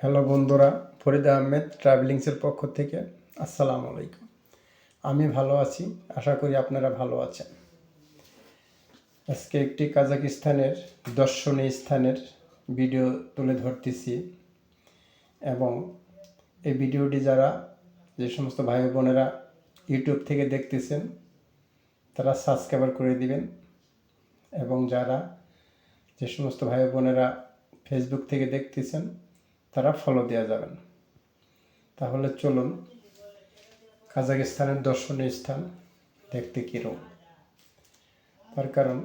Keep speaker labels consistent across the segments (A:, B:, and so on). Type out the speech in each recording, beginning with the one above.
A: Hello বন্ধুরা, ফরিদ আহমেদ ট্রাভেলিংসের পক্ষ থেকে আসসালামু আলাইকুম। আমি ভালো আছি, আশা করি আপনারা ভালো আছেন। আজকে একটি কাজাকিস্তানের দর্শনীয় স্থানের ভিডিও তুলে ধরতেছি এবং এই ভিডিওটি যারা যে সমস্ত ভাই বোনেরা ইউটিউব থেকে দেখতেছেন, তারা সাবস্ক্রাইবার করে দিবেন এবং যারা যে সমস্ত ভাই বোনেরা ফেসবুক থেকে দেখতেছেন তারা ফলো দেওয়া যাবেন তাহলে চলুন কাজাকিস্তানের দর্শনীয় স্থান দেখতে কীরকম তার কারণ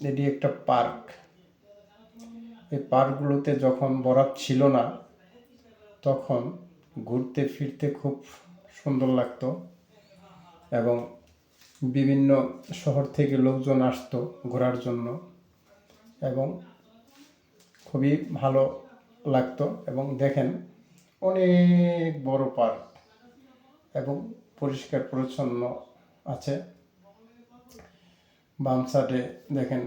A: এটি একটা পার্ক। এই পার্কগুলোতে যখন বরাত ছিল না, তখন ঘুরতে ফিরতে খুব সুন্দর লাগতো এবং বিভিন্ন শহর থেকে লোকজন আসতো ঘোরার জন্য এবং খুবই ভালো লাগতো এবং দেখেন অনেক বড় পার্ক এবং পরিষ্কার পরিচ্ছন্ন আছে। বাম সাইডে দেখেন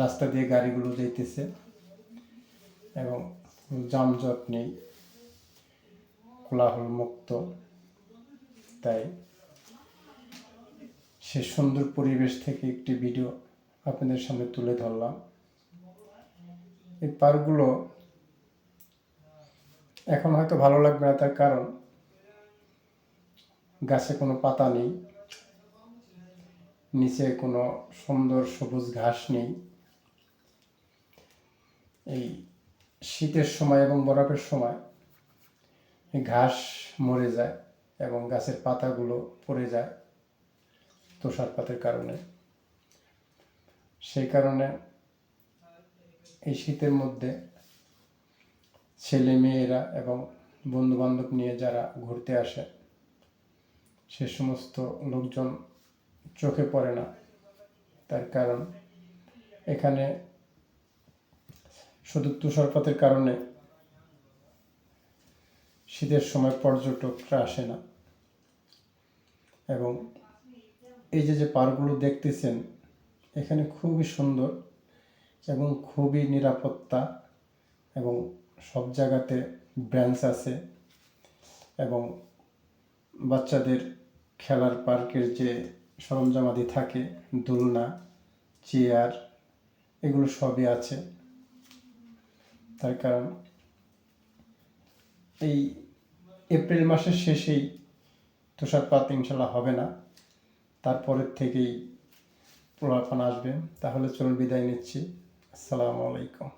A: রাস্তা দিয়ে গাড়িগুলো যাইতেছে এবং যানজট নেই, কোলাহল মুক্ত। তাই সে সুন্দর পরিবেশ থেকে একটি ভিডিও আপনাদের সামনে তুলে ধরলাম। এই পার্কগুলো এখন হয়তো ভালো লাগবে না তার কারণ গাছে কোনো পাতা নেই, নিচে কোনো সুন্দর সবুজ ঘাস নেই। এই শীতের সময় এবং বরফের সময় ঘাস মরে যায় এবং গাছের পাতাগুলো পড়ে যায় তুষারপাতের কারণে। সেই কারণে এই শীতের মধ্যে ছেলে মেয়েরা এবং বন্ধু বান্ধব নিয়ে যারা ঘুরতে আসে, সে সমস্ত লোকজন চোখে পড়ে না। তার কারণ এখানে শুধু তুষারপাতের কারণে শীতের সময় পর্যটকরা আসে না। এবং এই যে যে পার্কগুলো দেখতেছেন, এখানে খুবই সুন্দর এবং খুবই নিরাপত্তা এবং সব জায়গাতে ব্রাঞ্চ আছে এবং বাচ্চাদের খেলার পার্কের যে সরঞ্জামাদি থাকে, দোলনা, চেয়ার, এগুলো সবই আছে। তার কারণ এই এপ্রিল মাসের শেষেই তুষারপাত ইনশাল্লাহ হবে না। তারপরের থেকেই প্রলাপন আসবে। তাহলে চলুন বিদায় নিচ্ছি। আসসালামু আলাইকুম।